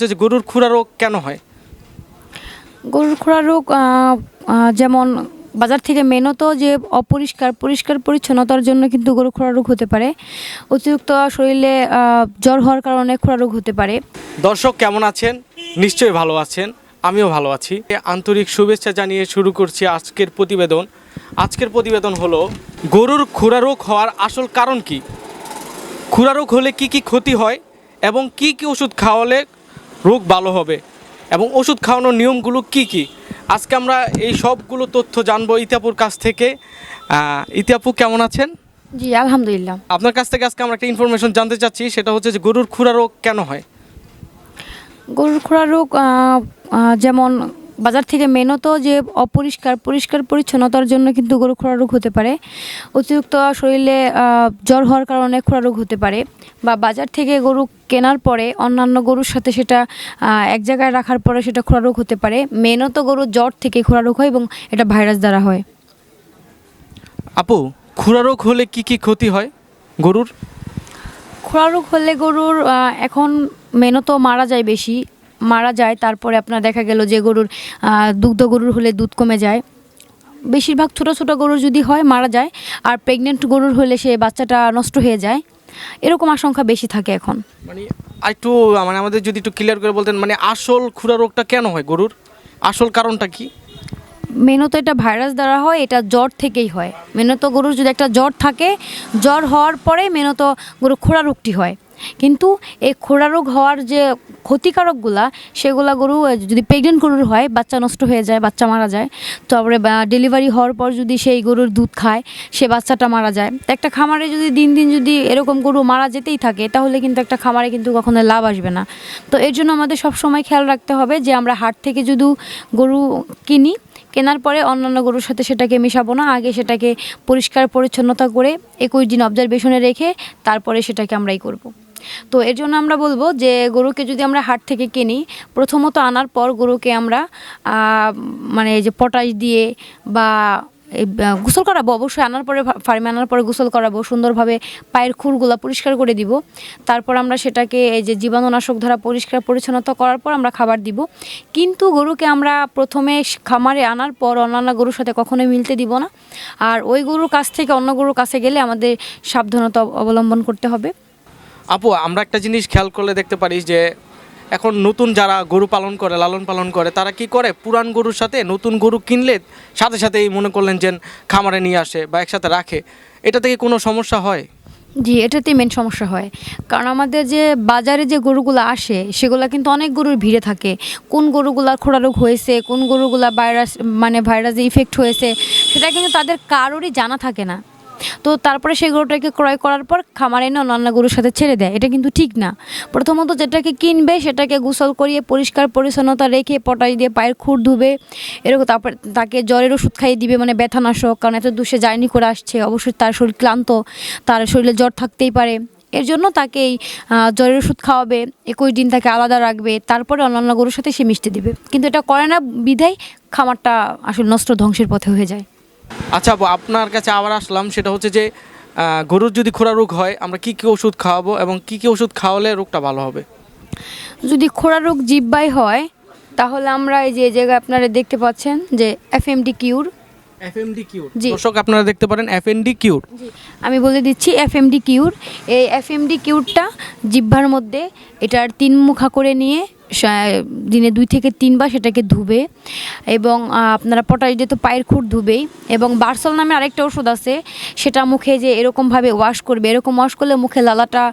যে গরুর খুরা রোগ কেন হয়? গরুর খোরা রোগ যেমন বাজার থেকে মেনত যে অপরিষ্কার পরিষ্কার পরিচ্ছন্নতার জন্য কিন্তু গরু খোরা রোগ হতে পারে। অতিরিক্ত শরীরে জ্বর হওয়ার কারণে খোরা রোগ হতে পারে। দর্শক কেমন আছেন? নিশ্চয়ই ভালো আছেন। আমিও ভালো আছি। আন্তরিক শুভেচ্ছা জানিয়ে শুরু করছি আজকের প্রতিবেদন। আজকের প্রতিবেদন হলো গরুর খুরা রোগ হওয়ার আসল কারণ কি? খুরা রোগ হলে কি কি ক্ষতি হয় এবং কি কি ওষুধ খাওয়ালে রোগ ভালো হবে। এবং ওষুধ খাওয়ানোর নিয়মগুলো কি কি? আজকে আমরা এই সবগুলো তথ্য জানব ইতিহাপুর কাছ থেকে। ইতিহাপু কেমন আছেন? জি আলহামদুলিল্লাহ। আপনার কাছ থেকে আজকে আমরা একটা ইনফরমেশন জানতে চাচ্ছি সেটা হচ্ছে যে গরুর খুরা রোগ কেন হয়? গরুর খুরা রোগ যেমন বাজার থেকে মেনত যে অপরিষ্কার পরিষ্কার পরিচ্ছন্নতার জন্য কিন্তু গরু খোরা রোগ হতে পারে। অতিরিক্ত শরীরে জ্বর হওয়ার কারণে খোরা রোগ হতে পারে বা বাজার থেকে গরু কেনার পরে অন্যান্য গরুর সাথে সেটা এক জায়গায় রাখার পরে সেটা খোরা রোগ হতে পারে। মেনত গরুর জ্বর থেকে খোরা রোগ হয় এবং এটা ভাইরাস দ্বারা হয়। আপু খুরা রোগ হলে কি কি ক্ষতি হয় গরুর? খোরা রোগ হলে গরুর এখন মেনত মারা যায় বেশি। মারা যায় তারপরে আপনার দেখা গেল যে গরুর দুগ্ধ গরুর হলে দুধ কমে যায়। বেশিরভাগ ছোট ছোট গরুর যদি হয় মারা যায় আর প্রেগনেন্ট গরুর হলে সে বাচ্চাটা নষ্ট হয়ে যায়। এরকম আশঙ্কা বেশি থাকে এখন। মানে একটু মানে আমাদের যদি একটু ক্লিয়ার করে বলতেন মানে আসল খুরা রোগটা কেন হয় গরুর? আসল কারণটা কি? মেনত এটা ভাইরাস দ্বারা হয় এটা জ্বর থেকেই হয়। মেনত গরুর যদি একটা জ্বর থাকে জ্বর হওয়ার পরে মেনত গরুর খোড়া রোগটি হয়। কিন্তু এই খোড়া রোগ হওয়ার যে ক্ষতিকারকগুলা সেগুলা গরু যদি প্রেগনেন্ট গরুর হয়, বাচ্চা নষ্ট হয়ে যায়, বাচ্চা মারা যায়, তারপরে ডেলিভারি হওয়ার পর যদি সেই গরুর দুধ খায়, সে বাচ্চাটা মারা যায়। একটা খামারে যদি দিন দিন যদি এরকম গরু মারা যেতেই থাকে, তাহলে কিন্তু একটা খামারে কিন্তু কখনো লাভ আসবে না। তো এর জন্য আমাদের সব সময় খেয়াল রাখতে হবে যে, আমরা হাট থেকে যদি গরু কিনি, কেনার পরে অন্যান্য গরুর সাথে সেটাকে মেশাবো না। আগে সেটাকে পরিষ্কার, পরিচ্ছন্নতা করে, একুশ দিন অবজারভেশনে রেখে, তারপরে সেটাকে আমরাই করব। তো এর জন্য আমরা বলব যে গরুকে যদি আমরা হাট থেকে কিনি, প্রথমত আনার পর গরুকে আমরা মানে যে পটাশ দিয়ে বা গোসল করাবো, অবশ্যই আনার পরে ফার্মে আনার পরে গোসল করাবো, সুন্দরভাবে পায়ের খুরগুলা পরিষ্কার করে দিব। তারপর আমরা সেটাকে এই যে জীবাণুনাশক দ্বারা পরিষ্কার পরিচ্ছন্নতা করার পর আমরা খাবার দিব। কিন্তু গরুকে আমরা প্রথমে খামারে আনার পর অন্যান্য গরুর সাথে কখনোই মিলতে দিব না। আর ওই গরুর কাছ থেকে অন্য গরুর কাছে গেলে আমাদের সাবধানতা অবলম্বন করতে হবে। আপু, আমরা একটা জিনিস খেয়াল করলে দেখতে পারি যে এখন নতুন যারা গরু পালন করে, লালন পালন করে, তারা কি করে? পুরান গরুর সাথে নতুন গরু কিনলে সাথে সাথেই মনে করলেন যে খামারে নিয়ে আসে বা একসাথে রাখে। এটা থেকে কোনো সমস্যা হয়? জি, এটাতেই মেন সমস্যা হয়। কারণ আমাদের যে বাজারে যে গরুগুলো আসে, সেগুলো কিন্তু অনেক গরুর ভিড়ে থাকে। কোন গরুগুলার খোড়া রোগ হয়েছে, কোন গরুগুলা ভাইরাস মানে ভাইরাসে ইফেক্ট হয়েছে, সেটা কিন্তু তাদের কারোরই জানা থাকে না। তো তারপরে সেই গরুটাকে ক্রয় করার পর খামারে এনে অন্যান্য গরুর সাথে ছেড়ে দেয়। এটা কিন্তু ঠিক না। প্রথমত যেটাকে কিনবে সেটাকে গোসল করিয়ে পরিষ্কার পরিচ্ছন্নতা রেখে পটাই দিয়ে পায়ের খুঁড় ধুবে, এরকম তারপর তাকে জ্বরের ওষুধ খাইয়ে দিবে মানে ব্যথানাশক, কারণ এত দুষে জার্নি করে আসছে, অবশ্যই তার শরীর ক্লান্ত, তার শরীরে জ্বর থাকতেই পারে। এর জন্য তাকে এই জ্বরের ওষুধ খাওয়াবে একুশ দিন তাকে আলাদা রাখবে, তারপরে অন্যান্য গরুর সাথে সে মিশতে দিবে। কিন্তু এটা করে না বিধায় খামারটা আসলে নষ্ট ধ্বংসের পথে হয়ে যায়। আচ্ছা আপনার কাছে আবার আসলাম। সেটা হচ্ছে যে গরুর যদি খোরা রোগ হয় আমরা কি কি ওষুধ খাওয়াবো এবং কি কি ওষুধ খাওয়ালে রোগটা ভালো হবে? যদি খোড়া রোগ জিব্বাই হয় তাহলে আমরা এই যে এই জায়গায় আপনারা দেখতে পাচ্ছেন যে এফএমডি কিউর এফএমডি কিউর জি। দর্শক আপনারা দেখতে পারেন এফএনডি কিউর আমি বলে দিচ্ছি এফএমডি কিউর এই এফএমডি কিউরটা জিব্বার মধ্যে এটার তিন মুখা করে নিয়ে দিনে দুই থেকে তিনবার সেটাকে ধুবে এবং আপনারা পটাশ দিয়ে তো পায়ের খুঁট ধুবেই এবং বার্সল নামে আরেকটা ওষুধ আছে, সেটা মুখে যে এরকমভাবে ওয়াশ করবে, এরকম ওয়াশ করলে মুখে লালাটা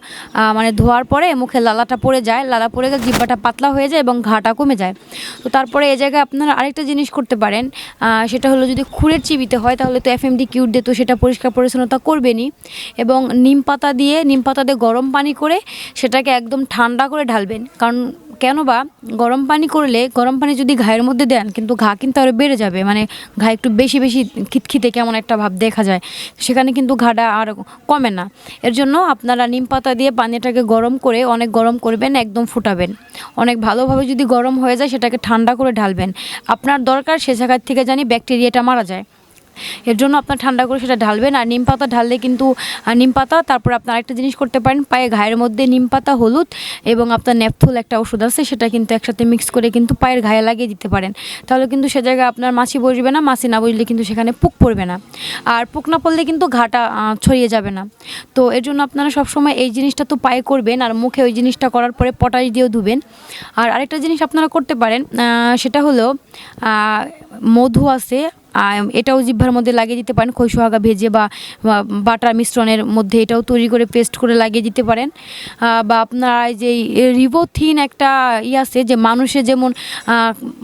মানে ধোয়ার পরে মুখে লালাটা পড়ে যায়, লালা পড়ে গেলে জিব্বাটা পাতলা হয়ে যায় এবং ঘাটা কমে যায়। তো তারপরে এ জায়গায় আপনারা আরেকটা জিনিস করতে পারেন সেটা হলো যদি খুরের চিবিতে হয়, তাহলে তো এফ এফএমডি কিউট দিয়ে তো সেটা পরিষ্কার পরিচ্ছন্নতা করবেনই এবং নিম পাতা দিয়ে, নিম পাতা দিয়ে গরম পানি করে সেটাকে একদম ঠান্ডা করে ঢালবেন। কারণ কেন বা গরম পানি করলে, গরম পানি যদি ঘায়ের মধ্যে দেন, কিন্তু ঘা কিন্তু আরও বেড়ে যাবে। মানে ঘা একটু বেশি বেশি খিতখিতে কেমন একটা ভাব দেখা যায়। সেখানে কিন্তু ঘাটা আর কমে না। এর জন্য আপনারা নিম পাতা দিয়ে পানিটাকে গরম করে, অনেক গরম করবেন, একদম ফুটাবেন। অনেক ভালোভাবে যদি গরম হয়ে যায়, সেটাকে ঠান্ডা করে ঢালবেন। আপনার দরকার সে জায়গার থেকে জানি ব্যাকটেরিয়াটা মারা যায়। এর জন্য আপনার ঠান্ডা করে সেটা ঢালবেন। আর নিম পাতা ঢাললে কিন্তু নিম পাতা, তারপর আপনার আরেকটা জিনিস করতে পারেন, পায়ে ঘায়ের মধ্যে নিম পাতা, হলুদ এবং আপনার নেপথুল একটা ওষুধ আছে, সেটা কিন্তু একসাথে মিক্স করে কিন্তু পায়ের ঘায়ে লাগিয়ে দিতে পারেন। তাহলে কিন্তু সে জায়গায় আপনার মাছি বসবে না, মাছি না বসলে কিন্তু সেখানে পুক পড়বে না। আর পুক না পড়লে কিন্তু ঘাটা ছড়িয়ে যাবে না। তো এর জন্য আপনারা সবসময় এই জিনিসটা তো পায়ে করবেন আর মুখে ওই জিনিসটা করার পরে পটাশ দিয়েও ধুবেন। আর আরেকটা জিনিস আপনারা করতে পারেন সেটা হলো মধু আছে এটাও জিহ্বার মধ্যে লাগিয়ে দিতে পারেন খৈশোহাগা ভেজে বা বাটার মিশ্রণের মধ্যে এটাও তৈরি করে পেস্ট করে লাগিয়ে দিতে পারেন। বা আপনার যে রিবোথিন একটা ই আছে যে মানুষের যেমন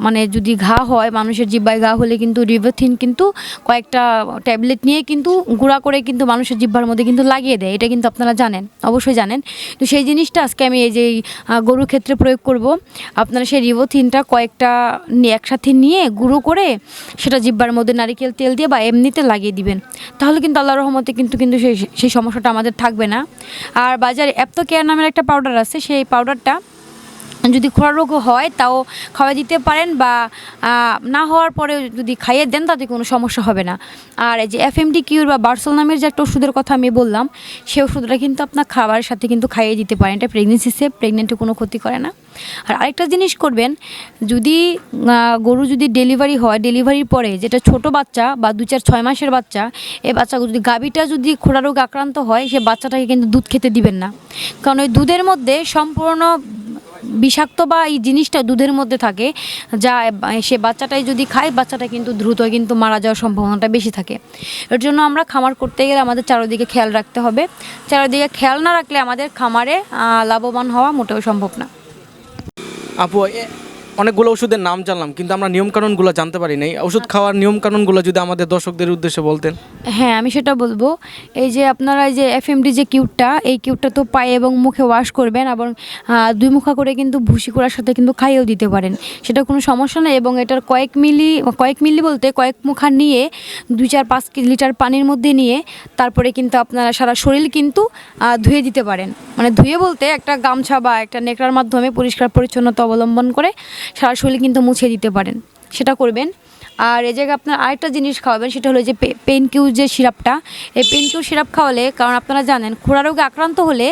মানে যদি ঘা হয়, মানুষের জিব্বায় ঘা হলে কিন্তু রিবোথিন কিন্তু কয়েকটা ট্যাবলেট নিয়ে কিন্তু গুঁড়া করে কিন্তু মানুষের জিহ্বার মধ্যে কিন্তু লাগিয়ে দেয়। এটা কিন্তু আপনারা জানেন, অবশ্যই জানেন। তো সেই জিনিসটা আজকে আমি এই যে গরুর ক্ষেত্রে প্রয়োগ করব। আপনারা সেই রিবোথিনটা কয়েকটা একসাথে নিয়ে গুঁড়ো করে সেটা জিব্বার মধ্যে নারিকেল তেল দিয়ে বা এমনিতে লাগিয়ে দিবেন, তাহলে কিন্তু আল্লাহ রহমতে কিন্তু কিন্তু সেই সেই সমস্যাটা আমাদের থাকবে না। আর বাজারে অ্যাপ্তো কেয়ার নামের একটা পাউডার আছে, সেই পাউডারটা যদি খোরা রোগ হয়, তাও খাওয়া দিতে পারেন বা না হওয়ার পরে যদি খাইয়ে দেন, তাতে কোনো সমস্যা হবে না। আর এই যে এফএমডি কিউর বা বার্সল নামের যে একটা ওষুধের কথা আমি বললাম, সেই ওষুধটা কিন্তু আপনার খাবারের সাথে কিন্তু খাইয়ে দিতে পারেন। এটা প্রেগনেন্সি সেফ প্রেগনেন্টে কোনো ক্ষতি করে না। আর আরেকটা জিনিস করবেন, যদি গরু যদি ডেলিভারি হয় ডেলিভারির পরে যেটা ছোট বাচ্চা বা দু চার ছয় মাসের বাচ্চা এই বাচ্চা যদি গাভীটা যদি খোড়া রোগ আক্রান্ত হয়, সে বাচ্চাটাকে কিন্তু দুধ খেতে দিবেন না। কারণ ওই দুধের মধ্যে সম্পূর্ণ বিষাক্ত বা এই জিনিসটা দুধের মধ্যে থাকে, যা সে বাচ্চাটাই যদি খায়, বাচ্চাটা কিন্তু দ্রুত কিন্তু মারা যাওয়ার সম্ভাবনাটা বেশি থাকে। এর জন্য আমরা খামার করতে গেলে আমাদের চারিদিকে খেয়াল রাখতে হবে। চারোদিকে খেয়াল না রাখলে আমাদের খামারে লাভবান হওয়া মোটেও সম্ভব না। আপু অনেকগুলো ওষুধের নাম জানলাম, কিন্তু আমরা নিয়মকানুনগুলো জানতে পারি নাই। ওষুধ খাওয়ার নিয়মকানুনগুলো যদি আমাদের দর্শকদের উদ্দেশ্যে বলতেন। হ্যাঁ আমি সেটা বলব। এই যে আপনারা এই যে এফএমডি যে কিউটটা, এই কিউটটা তো পায়ে এবং মুখে ওয়াশ করবেন এবং দুই মুখা করে কিন্তু ভুসি করার সাথে কিন্তু খাইয়েও দিতে পারেন। সেটা কোনো সমস্যা নেই এবং এটার কয়েক মিলি কয়েক মিলি বলতে কয়েক মুখা নিয়ে, দুই চার পাঁচ লিটার পানির মধ্যে নিয়ে, তারপরে কিন্তু আপনারা সারা শরীর কিন্তু ধুয়ে দিতে পারেন। মানে ধুয়ে বলতে একটা গামছা বা একটা নেকড়ার মাধ্যমে পরিষ্কার পরিচ্ছন্নতা অবলম্বন করে সারা শরীর কিন্তু মুছে দিতে পারেন। সেটা করবেন। আর এই জায়গায় আপনার আরেকটা জিনিস খাওয়াবেন, সেটা হলো যে পেন কিউ যে সিরাপটা, এই পেন কিউ সিরাপ খাওয়ালে, কারণ আপনারা জানেন, খোড়া রোগে আক্রান্ত হলে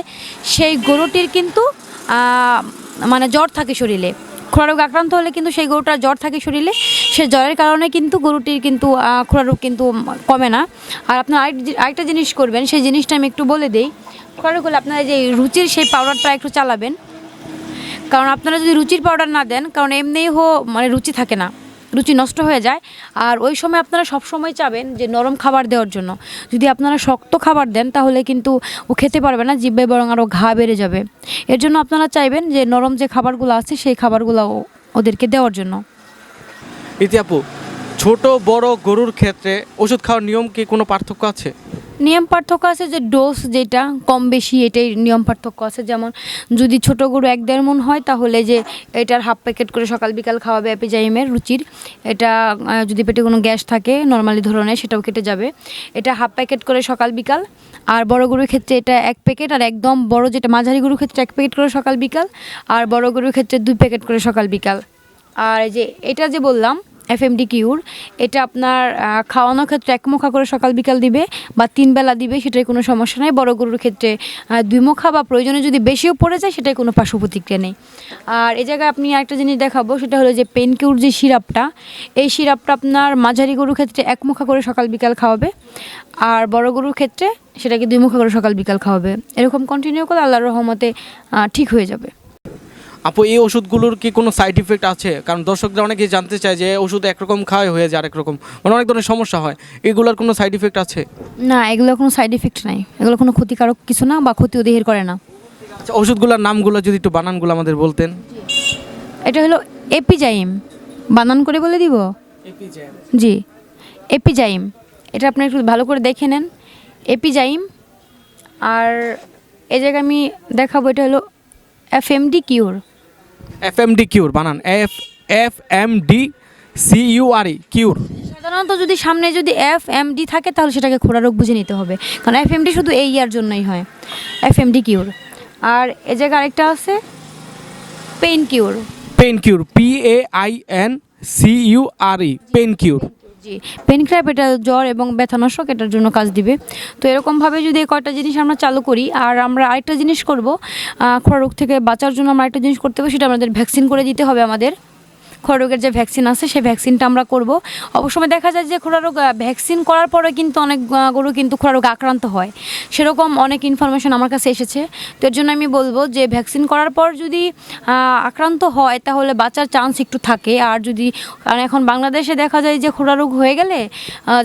সেই গরুটির কিন্তু মানে জ্বর থাকে শরীরে। খোড়া রোগে আক্রান্ত হলে কিন্তু সেই গরুটার জ্বর থাকে শরীরে। সে জ্বরের কারণে কিন্তু গরুটির কিন্তু খোড়া রোগ কিন্তু কমে না। আর আপনার আরেকটা জিনিস করবেন, সেই জিনিসটা আমি একটু বলে দিই। খোড়া রোগ হলে আপনারা যে রুচির সেই পাউডারটা একটু চালাবেন। কারণ আপনারা যদি রুচির পাউডার না দেন, কারণ এমনিই হো মানে রুচি থাকে না, রুচি নষ্ট হয়ে যায়। আর ওই সময় আপনারা সব সময় চাবেন যে নরম খাবার দেওয়ার জন্য। যদি আপনারা শক্ত খাবার দেন, তাহলে কিন্তু ও খেতে পারবে না জিব্বে বরং আরও ঘা বেড়ে যাবে। এর জন্য আপনারা চাইবেন যে নরম যে খাবারগুলো আছে, সেই খাবারগুলো ওদেরকে দেওয়ার জন্য। ইতি আপু, ছোট বড় গরুর ক্ষেত্রে ওষুধ খাওয়ার নিয়ম কি কোনো পার্থক্য আছে? নিয়ম পার্থক্য আছে যে ডোজ যেটা, কম বেশি এটাই নিয়ম পার্থক্য আছে। যেমন যদি ছোট গরু এক দেড় মন হয়, তাহলে যে এটার হাফ প্যাকেট করে সকাল বিকাল খাওয়াবে অ্যাপিজাইমের রুচির। এটা যদি পেটে কোনো গ্যাস থাকে নর্মালি ধরনের, সেটাও কেটে যাবে। এটা হাফ প্যাকেট করে সকাল বিকাল, আর বড় গরুর ক্ষেত্রে এটা এক প্যাকেট আর একদম বড় যেটা, মাঝারি গরুর ক্ষেত্রে এক প্যাকেট করে সকাল বিকাল, আর বড় গরুর ক্ষেত্রে দুই প্যাকেট করে সকাল বিকাল। আর যে, এটা যে বললাম এফএমডি কিউর এটা আপনার খাওয়ানোর ক্ষেত্রে এক মুখা করে সকাল বিকাল দিবে বা তিন বেলা দিবে সেটাই কোনো সমস্যা নেই। বড় গরুর ক্ষেত্রে আহ, দুই মুখা বা প্রয়োজনে যদি বেশিও পড়ে যায় সেটাই কোনো পার্শ্ব প্রতিক্রিয়া নেই। আর এ জায়গায় আপনি আরেকটা জিনিস দেখাবো সেটা হলো যে পেন কিউর যে সিরাপটা এই সিরাপটা আপনার মাঝারি গরুর ক্ষেত্রে এক মুখা করে সকাল বিকাল খাওয়াবে। আর বড় গরুর ক্ষেত্রে সেটাকে দুই মুখা করে সকাল বিকাল খাওয়াবে। এরকম কন্টিনিউ করে আল্লাহর রহমতে ঠিক হয়ে যাবে। আপু এই ওষুধগুলোর কি কোনো সাইড ইফেক্ট আছে? কারণ দর্শকরা অনেকেই জানতে চায় যে ওষুধ একরকম খাওয়াই হয়ে যায় আরেক রকম মানে অনেক ধরনের সমস্যা হয়। এগুলোর কোনো সাইড ইফেক্ট আছে? না এগুলো কোনো সাইড এফেক্ট নাই। এগুলো কোনো ক্ষতিকারক কিছু না বা ক্ষতিও দেহের করে না। আচ্ছা ওষুধগুলোর নামগুলো যদি একটু বানানগুলো আমাদের বলতেন। এটা হলো এপিজাইম। বানান করে বলে দিব? জি। এপিজাইম। এটা আপনি একটু ভালো করে দেখে নেন। এপিজাইম। আর এই জায়গায় আমি দেখাবো এটা হলো F M D cure F M D cure বানান F F M D C U R E cure. সাধারণত যদি সামনে যদি এফ এম ডি থাকে তাহলে সেটাকে খোড়া রোগ বুঝে নিতে হবে। কারণ এফ এম ডি শুধু এই ইয়ার জন্যই হয়। F M D cure. আর এ জায়গায় আরেকটা আছে pain cure. Pen cure P A I N C U R E pen cure. G pen এটা জ্বর এবং ব্যথানাশক এটার জন্য কাজ দিবে। তো এরকমভাবে যদি এই কয়টা জিনিস আমরা চালু করি, আর আমরা আরেকটা জিনিস করব খোরা রোগ থেকে বাঁচার জন্য আমরা আরেকটা জিনিস করতে হবে, সেটা আমাদের ভ্যাকসিন করে দিতে হবে আমাদের। রোগের যে ভ্যাকসিন আছে, সেই ভ্যাকসিনটা আমরা করব। অবশ্যই দেখা যায় যে খোরা রোগ ভ্যাকসিন করার পরে কিন্তু অনেক গরু কিন্তু খোরা রোগ আক্রান্ত হয়। সেরকম অনেক ইনফরমেশন আমার কাছে এসেছে। তো এর জন্য আমি বলব যে ভ্যাকসিন করার পর যদি আক্রান্ত হয়, তাহলে বাঁচার চান্স একটু থাকে। আর যদি, কারণ এখন বাংলাদেশে দেখা যায় যে খোরা রোগ হয়ে গেলে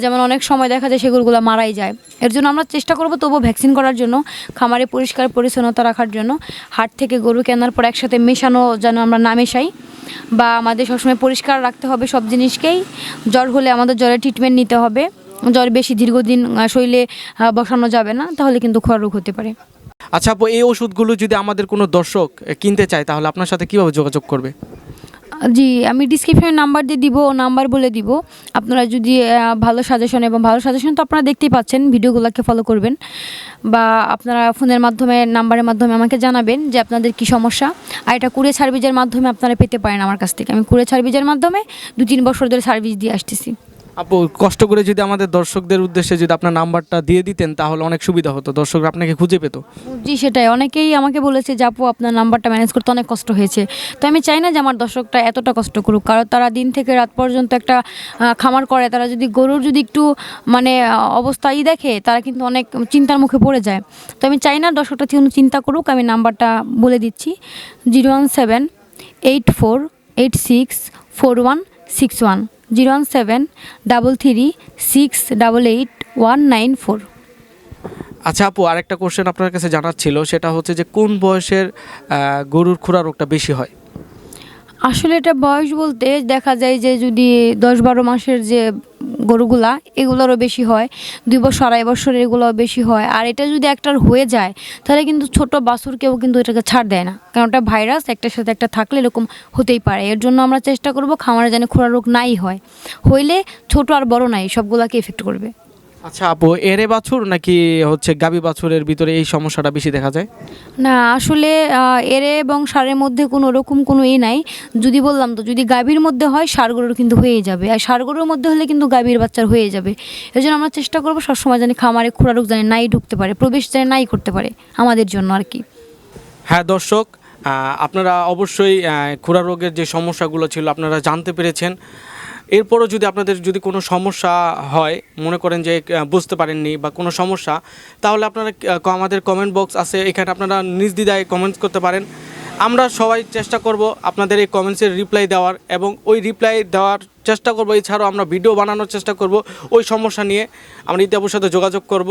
যেমন অনেক সময় দেখা যায় সেগুলোগুলো মারাই যায়। এর জন্য আমরা চেষ্টা করব তবু ভ্যাকসিন করার জন্য, খামারে পরিষ্কার পরিচ্ছন্নতা রাখার জন্য, হাট থেকে গরু কেনার পর একসাথে মেশানো যেন আমরা না মেশাই। বা আমাদের সবসময় পরিষ্কার রাখতে হবে সব জিনিসকেই। জ্বর হলে আমাদের জ্বরের ট্রিটমেন্ট নিতে হবে। জ্বর বেশি দীর্ঘদিন শরীরে বসানো যাবে না, তাহলে কিন্তু খরা রোগ হতে পারে। আচ্ছা আপু, এই ওষুধগুলো যদি আমাদের কোনো দর্শক কিনতে চায়, তাহলে আপনার সাথে কীভাবে যোগাযোগ করবে? জি, আমি ডিসক্রিপশনে নাম্বার দিয়ে দিব নাম্বার বলে দিব। আপনারা যদি ভালো সাজেশন এবং ভালো সাজেশন তো আপনারা দেখতেই পাচ্ছেন, ভিডিওগুলোকে ফলো করবেন। বা আপনারা ফোনের মাধ্যমে নাম্বারের মাধ্যমে আমাকে জানাবেন যে আপনাদের কি সমস্যা। আর এটা কুড়ে সার্ভিসের মাধ্যমে আপনারা পেতে পারেন আমার কাছ থেকে। আমি কুড়ে সার্ভিসের মাধ্যমে দু তিন বছর ধরে সার্ভিস দিয়ে আসতেছি। আপু, কষ্ট করে যদি আমাদের দর্শকদের উদ্দেশ্যে যদি আপনার নাম্বারটা দিয়ে দিতেন, তাহলে অনেক সুবিধা হতো। দর্শকরা আপনাকে খুঁজে পেতো। জি, সেটাই। অনেকেই আমাকে বলেছে যে, আপু, আপনার নাম্বারটা ম্যানেজ করতে অনেক কষ্ট হয়েছে। তো আমি চাই না যে, আমার দর্শকটা এতটা কষ্ট করুক। কারণ তারা দিন থেকে রাত পর্যন্ত একটা খামার করে। তারা যদি গরুর যদি একটু মানে অবস্থাই দেখে, তারা কিন্তু অনেক চিন্তার মুখে পড়ে যায়। তো আমি চাই না দর্শকটা কোনো চিন্তা করুক। আমি নাম্বারটা বলে দিচ্ছি। Zero one seven eight four eight six four one six one. Zero one seven double three six double eight one nine four. আচ্ছা আপু আর একটা কোশ্চেন আপনার কাছে জানার ছিল সেটা হচ্ছে যে কোন বয়সের গরুর খুরা রোগটা বেশি হয়? আসলে এটা বয়স বলতে দেখা যায় যে যদি দশ বারো মাসের যে গরুগুলা, এগুলোরও বেশি হয়। দুই বছর, আড়াই বছর এগুলোও বেশি হয়। আর এটা যদি একটার হয়ে যায়, তাহলে কিন্তু ছোট বাছুরকেও কিন্তু এটাকে ছাড় দেয় না। কারণ ওটা ভাইরাস, একটার সাথে একটা থাকলে এরকম হতেই পারে। এর জন্য আমরা চেষ্টা করব খামারে যেন খোরা রোগ নাই হয়। হইলে ছোট আর বড় নাই, সবগুলোকে এফেক্ট করবে। আচ্ছা আপু এরে বাছুর নাকি হচ্ছে গাবি বাছুরের ভিতরে এই সমস্যাটা বেশি দেখা যায়? না আসলে এরে এবং সারের মধ্যে কোনো ওরকম কোনো ই নাই। যদি বললাম তো যদি গাভীর মধ্যে হয় সার গরুর কিন্তু হয়ে যাবে। আর সার গরুর মধ্যে হলে কিন্তু গাভীর বাচ্চার হয়ে যাবে। এই জন্য আমরা চেষ্টা করব সবসময় জানি খামারে খোরা রোগ জানি নাই ঢুকতে পারে প্রবেশ জানি নাই করতে পারে আমাদের জন্য আর কি। হ্যাঁ দর্শক আপনারা অবশ্যই খুরা রোগের যে সমস্যাগুলো ছিল আপনারা জানতে পেরেছেন। এরপরও যদি আপনাদের যদি কোনো সমস্যা হয়, মনে করেন যে বুঝতে পারেননি বা কোনো সমস্যা, তাহলে আপনারা আমাদের কমেন্ট বক্স আছে। এখানে আপনারা নিজ দ্বিধায় কমেন্টস করতে পারেন। আমরা সবাই চেষ্টা করব আপনাদের এই কমেন্টসের রিপ্লাই দেওয়ার এবং ওই রিপ্লাই দেওয়ার চেষ্টা করব। এছাড়াও আমরা ভিডিও বানানোর চেষ্টা করব ওই সমস্যা নিয়ে। আমরা ইতিহাসের সাথে যোগাযোগ করব।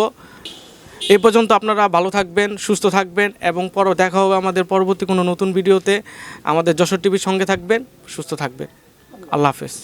এ পর্যন্ত আপনারা ভালো থাকবেন, সুস্থ থাকবেন এবং পর দেখা হবে আমাদের পরবর্তী কোনো নতুন ভিডিওতে আমাদের যশোর টিভির সঙ্গে থাকবেন, সুস্থ থাকবেন। আল্লাহ হাফেজ।